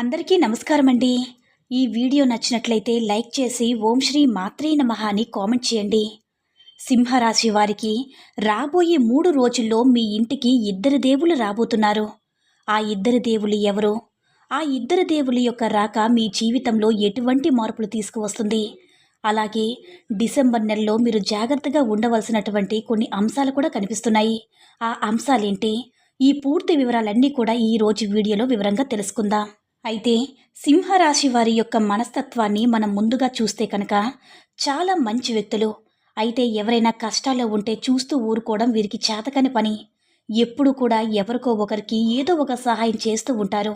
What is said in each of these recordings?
అందరికీ నమస్కారం అండి ఈ వీడియో నచ్చినట్లయితే లైక్ చేసి ఓం శ్రీ మాత్రే నమః అని కామెంట్ చేయండి. సింహరాశి వారికి రాబోయే మూడు రోజుల్లో మీ ఇంటికి ఇద్దరు దేవుళ్ళు రాబోతున్నారు. ఆ ఇద్దరు దేవుళ్ళు ఎవరు? ఆ ఇద్దరు దేవుళ్ళ యొక్క రాక మీ జీవితంలో ఎటువంటి మార్పులు తీసుకువస్తుంది? అలాగే డిసెంబర్ నెలలో మీరు జాగ్రత్తగా ఉండవలసినటువంటి కొన్ని అంశాలు కూడా కనిపిస్తున్నాయి. ఆ అంశాలేంటి? ఈ పూర్తి వివరాలన్నీ కూడా ఈ రోజు వీడియోలో వివరంగా తెలుసుకుందాం. అయితే సింహరాశి వారి యొక్క మనస్తత్వాన్ని మనం ముందుగా చూస్తే కనుక చాలా మంచి వ్యక్తులు. అయితే ఎవరైనా కష్టాల్లో ఉంటే చూస్తూ ఊరుకోవడం వీరికి చేతకని పని. ఎప్పుడు కూడా ఎవరికో ఒకరికి ఏదో ఒక సహాయం చేస్తూ ఉంటారు.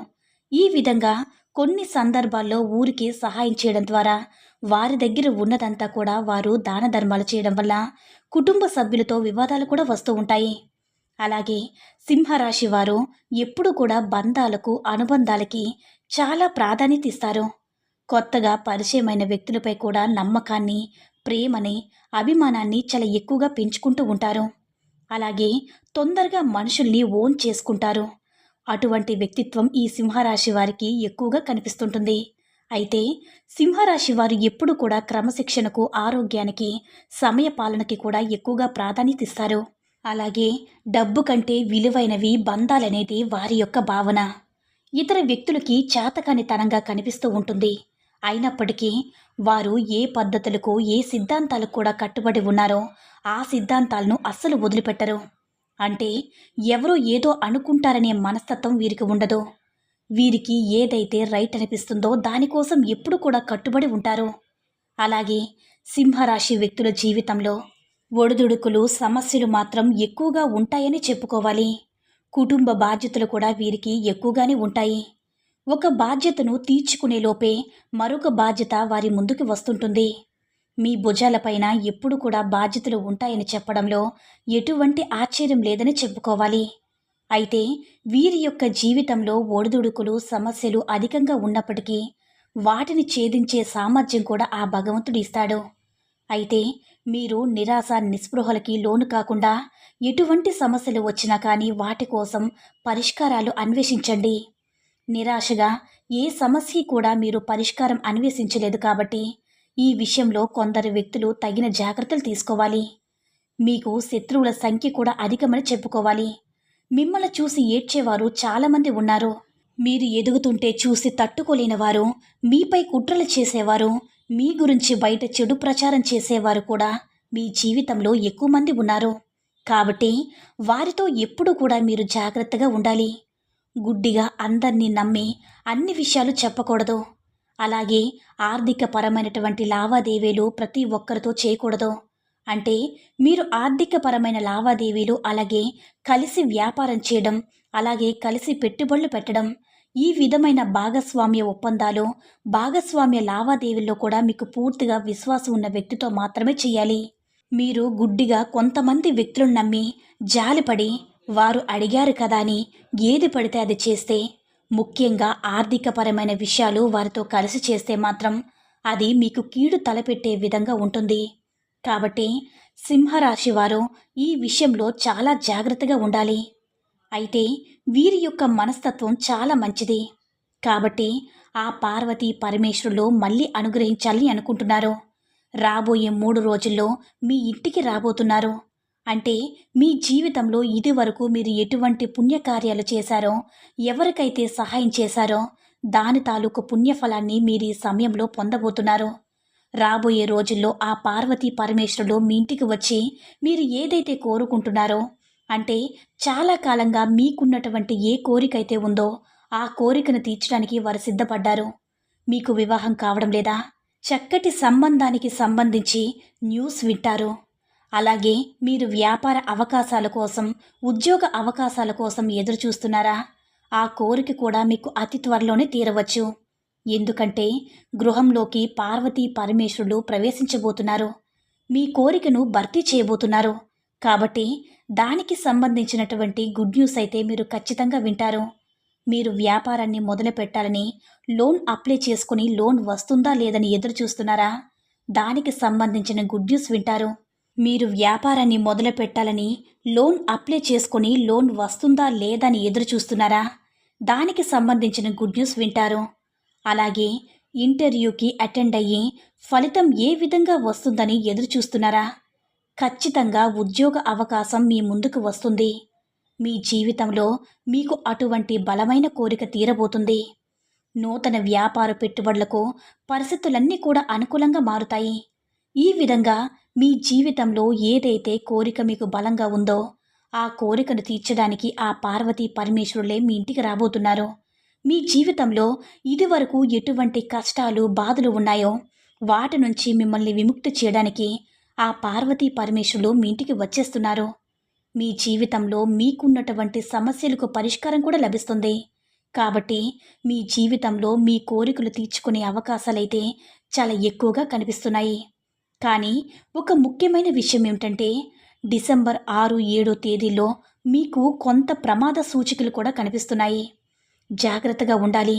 ఈ విధంగా కొన్ని సందర్భాల్లో ఊరికి సహాయం చేయడం ద్వారా వారి దగ్గర ఉన్నదంతా కూడా వారు దాన ధర్మాలు చేయడం వల్ల కుటుంబ సభ్యులతో వివాదాలు కూడా వస్తూ ఉంటాయి. అలాగే సింహరాశి వారు ఎప్పుడు కూడా బంధాలకు అనుబంధాలకి చాలా ప్రాధాన్యత ఇస్తారు. కొత్తగా పరిచయమైన వ్యక్తులపై కూడా నమ్మకాన్ని ప్రేమని అభిమానాన్ని చాలా ఎక్కువగా పెంచుకుంటూ ఉంటారు. అలాగే తొందరగా మనుషుల్ని ఓన్ చేసుకుంటారు. అటువంటి వ్యక్తిత్వం ఈ సింహరాశి వారికి ఎక్కువగా కనిపిస్తుంటుంది. అయితే సింహరాశి వారు ఎప్పుడు కూడా క్రమశిక్షణకు ఆరోగ్యానికి సమయ పాలనకి కూడా ఎక్కువగా ప్రాధాన్యత ఇస్తారు. అలాగే డబ్బు కంటే విలువైనవి బంధాలనేది వారి యొక్క భావన. ఇతర వ్యక్తులకి చేతకానితనంగా కనిపిస్తూ ఉంటుంది. అయినప్పటికీ వారు ఏ పద్ధతులకు ఏ సిద్ధాంతాలకు కూడా కట్టుబడి ఉన్నారో ఆ సిద్ధాంతాలను అస్సలు వదిలిపెట్టరు. అంటే ఎవరో ఏదో అనుకుంటారనే మనస్తత్వం వీరికి ఉండదు. వీరికి ఏదైతే రైట్ అనిపిస్తుందో దానికోసం ఎప్పుడు కూడా కట్టుబడి ఉంటారు. అలాగే సింహరాశి వ్యక్తుల జీవితంలో ఒడిదుడుకులు సమస్యలు మాత్రం ఎక్కువగా ఉంటాయని చెప్పుకోవాలి. కుటుంబ బాధ్యతలు కూడా వీరికి ఎక్కువగానే ఉంటాయి. ఒక బాధ్యతను తీర్చుకునే లోపే మరొక బాధ్యత వారి ముందుకు వస్తుంటుంది. మీ భుజాలపైన ఎప్పుడు కూడా బాధ్యతలు ఉంటాయని చెప్పడంలో ఎటువంటి ఆశ్చర్యం లేదని చెప్పుకోవాలి. అయితే వీరి యొక్క జీవితంలో ఒడిదుడుకులు సమస్యలు అధికంగా ఉన్నప్పటికీ వాటిని ఛేదించే సామర్థ్యం కూడా ఆ భగవంతుడు ఇస్తాడు. అయితే మీరు నిరాశ నిస్పృహలకి లోను కాకుండా ఎటువంటి సమస్యలు వచ్చినా కానీ వాటి కోసం పరిష్కారాలు అన్వేషించండి. నిరాశగా ఏ సమస్య కూడా మీరు పరిష్కారం అన్వేషించలేదు కాబట్టి ఈ విషయంలో కొందరు వ్యక్తులు తగిన జాగ్రత్తలు తీసుకోవాలి. మీకు శత్రువుల సంఖ్య కూడా అధికమని చెప్పుకోవాలి. మిమ్మల్ని చూసి ఏడ్చేవారు చాలామంది ఉన్నారు. మీరు ఎదుగుతుంటే చూసి తట్టుకోలేని వారు మీపై కుట్రలు చేసేవారు మీ గురించి బయట చెడు ప్రచారం చేసేవారు కూడా మీ జీవితంలో ఎక్కువ మంది ఉన్నారు. కాబట్టి వారితో ఎప్పుడు కూడా మీరు జాగ్రత్తగా ఉండాలి. గుడ్డిగా అందరినీ నమ్మి అన్ని విషయాలు చెప్పకూడదు. అలాగే ఆర్థిక పరమైనటువంటి లావాదేవీలు ప్రతి ఒక్కరితో చేయకూడదు. అంటే మీరు ఆర్థికపరమైన లావాదేవీలు అలాగే కలిసి వ్యాపారం చేయడం అలాగే కలిసి పెట్టుబడులు పెట్టడం ఈ విధమైన భాగస్వామ్య ఒప్పందాలు భాగస్వామ్య లావాదేవీల్లో కూడా మీకు పూర్తిగా విశ్వాసం ఉన్న వ్యక్తితో మాత్రమే చేయాలి. మీరు గుడ్డిగా కొంతమంది వ్యక్తులను నమ్మి జాలిపడి వారు అడిగారు కదా అని ఏది పడితే అది చేస్తే ముఖ్యంగా ఆర్థికపరమైన విషయాలు వారితో కలిసి చేస్తే మాత్రం అది మీకు కీడు తలపెట్టే విధంగా ఉంటుంది. కాబట్టి సింహరాశి వారు ఈ విషయంలో చాలా జాగ్రత్తగా ఉండాలి. అయితే వీరి యొక్క మనస్తత్వం చాలా మంచిది. కాబట్టి ఆ పార్వతీ పరమేశ్వరులు మళ్ళీ అనుగ్రహించాలని అనుకుంటున్నారు. రాబోయే మూడు రోజుల్లో మీ ఇంటికి రాబోతున్నారు. అంటే మీ జీవితంలో ఇది వరకు మీరు ఎటువంటి పుణ్యకార్యాలు చేశారో ఎవరికైతే సహాయం చేశారో దాని తాలూకు పుణ్యఫలాన్ని మీరు ఈ సమయంలో పొందబోతున్నారు. రాబోయే రోజుల్లో ఆ పార్వతీ పరమేశ్వరులు మీ ఇంటికి వచ్చి మీరు ఏదైతే కోరుకుంటున్నారో అంటే చాలా కాలంగా మీకున్నటువంటి ఏ కోరిక అయితే ఉందో ఆ కోరికను తీర్చడానికి వారు సిద్ధపడ్డారు. మీకు వివాహం కావడం లేదా? చక్కటి సంబంధానికి సంబంధించి న్యూస్ వింటారు. అలాగే మీరు వ్యాపార అవకాశాల కోసం ఉద్యోగ అవకాశాల కోసం ఎదురు చూస్తున్నారా ఆ కోరిక కూడా మీకు అతి త్వరలోనే తీరవచ్చు. ఎందుకంటే గృహంలోకి పార్వతీ పరమేశ్వరుడు ప్రవేశించబోతున్నారు. మీ కోరికను భర్తీ చేయబోతున్నారు. కాబట్టి దానికి సంబంధించినటువంటి గుడ్ న్యూస్ అయితే మీరు ఖచ్చితంగా వింటారు. మీరు వ్యాపారాన్ని మొదలు పెట్టాలని లోన్ అప్లై చేసుకుని లోన్ వస్తుందా లేదని ఎదురు చూస్తున్నారా? దానికి సంబంధించిన గుడ్ న్యూస్ వింటారు. మీరు వ్యాపారాన్ని మొదలు పెట్టాలని లోన్ అప్లై చేసుకుని లోన్ వస్తుందా లేదని ఎదురు చూస్తున్నారా? దానికి సంబంధించిన గుడ్ న్యూస్ వింటారు. అలాగే ఇంటర్వ్యూకి అటెండ్ అయ్యి ఫలితం ఏ విధంగా వస్తుందని ఎదురు చూస్తున్నారా? ఖచ్చితంగా ఉద్యోగ అవకాశం మీ ముందుకు వస్తుంది. మీ జీవితంలో మీకు అటువంటి బలమైన కోరిక తీరబోతుంది. నూతన వ్యాపార పెట్టుబడులకు పరిస్థితులన్నీ కూడా అనుకూలంగా మారుతాయి. ఈ విధంగా మీ జీవితంలో ఏదైతే కోరిక మీకు బలంగా ఉందో ఆ కోరికను తీర్చడానికి ఆ పార్వతీ పరమేశ్వరులే మీ ఇంటికి రాబోతున్నారు. మీ జీవితంలో ఇదివరకు ఎటువంటి కష్టాలు బాధలు ఉన్నాయో వాటి నుంచి మిమ్మల్ని విముక్తి చేయడానికి ఆ పార్వతీ పరమేశ్వరులు మీ ఇంటికి వచ్చేస్తున్నారు. మీ జీవితంలో మీకున్నటువంటి సమస్యలకు పరిష్కారం కూడా లభిస్తుంది. కాబట్టి మీ జీవితంలో మీ కోరికలు తీర్చుకునే అవకాశాలైతే చాలా ఎక్కువగా కనిపిస్తున్నాయి. కానీ ఒక ముఖ్యమైన విషయం ఏమిటంటే డిసెంబర్ ఆరు ఏడో తేదీలో మీకు కొంత ప్రమాద సూచికలు కూడా కనిపిస్తున్నాయి. జాగ్రత్తగా ఉండాలి.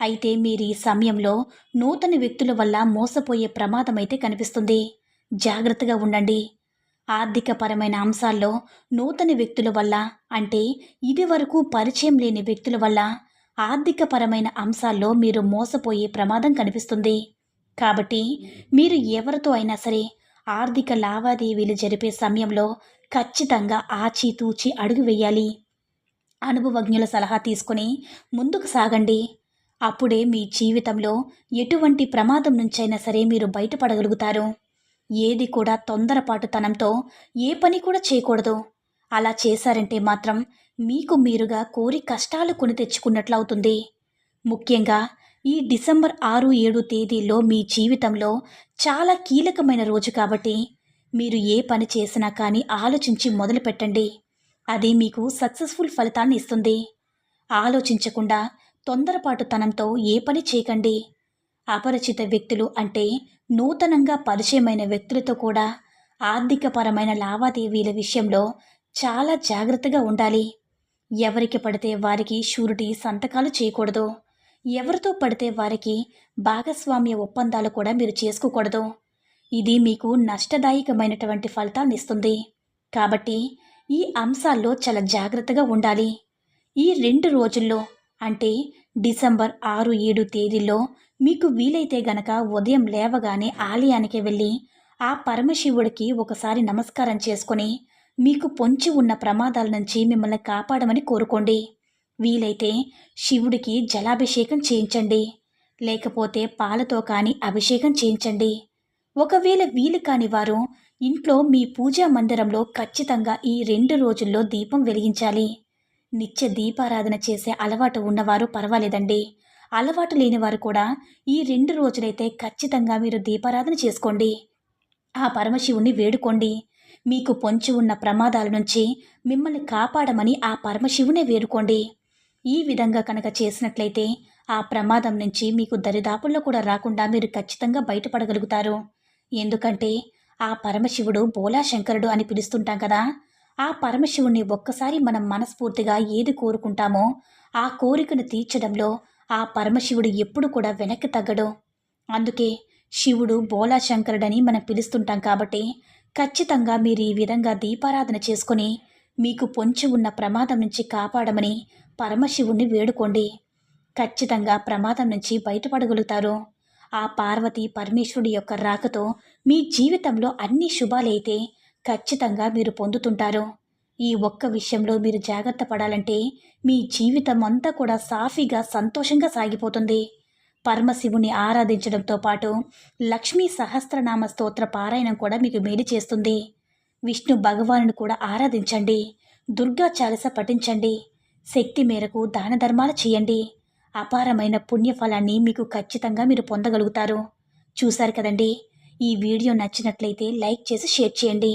అయితే మీరు ఈ సమయంలో నూతన వ్యక్తుల వల్ల మోసపోయే ప్రమాదం అయితే కనిపిస్తుంది. జాగ్రత్తగా ఉండండి. ఆర్థికపరమైన అంశాల్లో నూతన వ్యక్తుల వల్ల అంటే ఇది వరకు పరిచయం లేని వ్యక్తుల వల్ల ఆర్థికపరమైన అంశాల్లో మీరు మోసపోయే ప్రమాదం కనిపిస్తుంది. కాబట్టి మీరు ఎవరితో అయినా సరే ఆర్థిక లావాదేవీలు జరిపే సమయంలో ఖచ్చితంగా ఆచితూచి అడుగు వేయాలి. అనుభవజ్ఞుల సలహా తీసుకుని ముందుకు సాగండి. అప్పుడే మీ జీవితంలో ఎటువంటి ప్రమాదం నుంచైనా సరే మీరు బయటపడగలుగుతారు. ఏది కూడా తొందరపాటుతనంతో ఏ పని కూడా చేయకూడదు. అలా చేశారంటే మాత్రం మీకు మీరుగా కోరి కష్టాలు కొని తెచ్చుకున్నట్లు అవుతుంది ముఖ్యంగా ఈ డిసెంబర్ ఆరు ఏడు తేదీల్లో మీ జీవితంలో చాలా కీలకమైన రోజు కాబట్టి మీరు ఏ పని చేసినా కానీ ఆలోచించి మొదలు పెట్టండి. అది మీకు సక్సెస్ఫుల్ ఫలితాన్ని ఇస్తుంది. ఆలోచించకుండా తొందరపాటుతనంతో ఏ పని చేయకండి. అపరిచిత వ్యక్తులు అంటే నూతనంగా పరిచయమైన వ్యక్తులతో కూడా ఆర్థికపరమైన లావాదేవీల విషయంలో చాలా జాగ్రత్తగా ఉండాలి. ఎవరికి పడితే వారికి షూరిటీ సంతకాలు చేయకూడదు. ఎవరితో పడితే వారికి భాగస్వామ్య ఒప్పందాలు కూడా మీరు చేసుకోకూడదు. ఇది మీకు నష్టదాయకమైనటువంటి ఫలితాన్ని ఇస్తుంది. కాబట్టి ఈ అంశాల్లో చాలా జాగ్రత్తగా ఉండాలి. ఈ రెండు రోజుల్లో అంటే డిసెంబర్ ఆరు ఏడు తేదీల్లో మీకు వీలైతే గనక ఉదయం లేవగానే ఆలయానికి వెళ్ళి ఆ పరమశివుడికి ఒకసారి నమస్కారం చేసుకొని మీకు పొంచి ఉన్న ప్రమాదాల నుంచి మిమ్మల్ని కాపాడమని కోరుకోండి. వీలైతే శివుడికి జలాభిషేకం చేయించండి. లేకపోతే పాలతో కానీ అభిషేకం చేయించండి. ఒకవేళ వీలు కాని వారు ఇంట్లో మీ పూజా మందిరంలో ఖచ్చితంగా ఈ రెండు రోజుల్లో దీపం వెలిగించాలి. నిత్య దీపారాధన చేసే అలవాటు ఉన్నవారు పర్వాలేదండి. అలవాటు లేనివారు కూడా ఈ రెండు రోజులైతే ఖచ్చితంగా మీరు దీపారాధన చేసుకోండి. ఆ పరమశివుణ్ణి వేడుకోండి. మీకు పొంచి ఉన్న ప్రమాదాల నుంచి మిమ్మల్ని కాపాడమని ఆ పరమశివునే వేడుకోండి. ఈ విధంగా కనుక చేసినట్లయితే ఆ ప్రమాదం నుంచి మీకు దరిదాపుల్లో కూడా రాకుండా మీరు ఖచ్చితంగా బయటపడగలుగుతారు. ఎందుకంటే ఆ పరమశివుడు బోలాశంకరుడు అని పిలుస్తుంటాం కదా. ఆ పరమశివుణ్ణి ఒక్కసారి మనం మనస్ఫూర్తిగా ఏది కోరుకుంటామో ఆ కోరికను తీర్చడంలో ఆ పరమశివుడు ఎప్పుడు కూడా వెనక్కి తగ్గడు. అందుకే శివుడు బోలాశంకరుడని మనం పిలుస్తుంటాం కాబట్టి ఖచ్చితంగా మీరు ఈ విధంగా దీపారాధన చేసుకుని మీకు పొంచి ఉన్న ప్రమాదం నుంచి కాపాడమని పరమశివుణ్ణి వేడుకోండి. ఖచ్చితంగా ప్రమాదం నుంచి బయటపడగలుగుతారు. ఆ పార్వతి పరమేశ్వరుడి యొక్క రాకతో మీ జీవితంలో అన్ని శుభాలైతే ఖచ్చితంగా మీరు పొందుతుంటారు. ఈ ఒక్క విషయంలో మీరు జాగ్రత్త పడాలంటే మీ జీవితం అంతా కూడా సాఫీగా సంతోషంగా సాగిపోతుంది. పరమశివుని ఆరాధించడంతో పాటు లక్ష్మీ సహస్రనామ స్తోత్ర పారాయణం కూడా మీకు మేలు చేస్తుంది. విష్ణు భగవానుని కూడా ఆరాధించండి. దుర్గా చాలస పఠించండి. శక్తి మేరకు దాన ధర్మాలు చేయండి. అపారమైన పుణ్యఫలాన్ని మీకు ఖచ్చితంగా మీరు పొందగలుగుతారు. చూశారు కదండి? ఈ వీడియో నచ్చినట్లయితే లైక్ చేసి షేర్ చేయండి.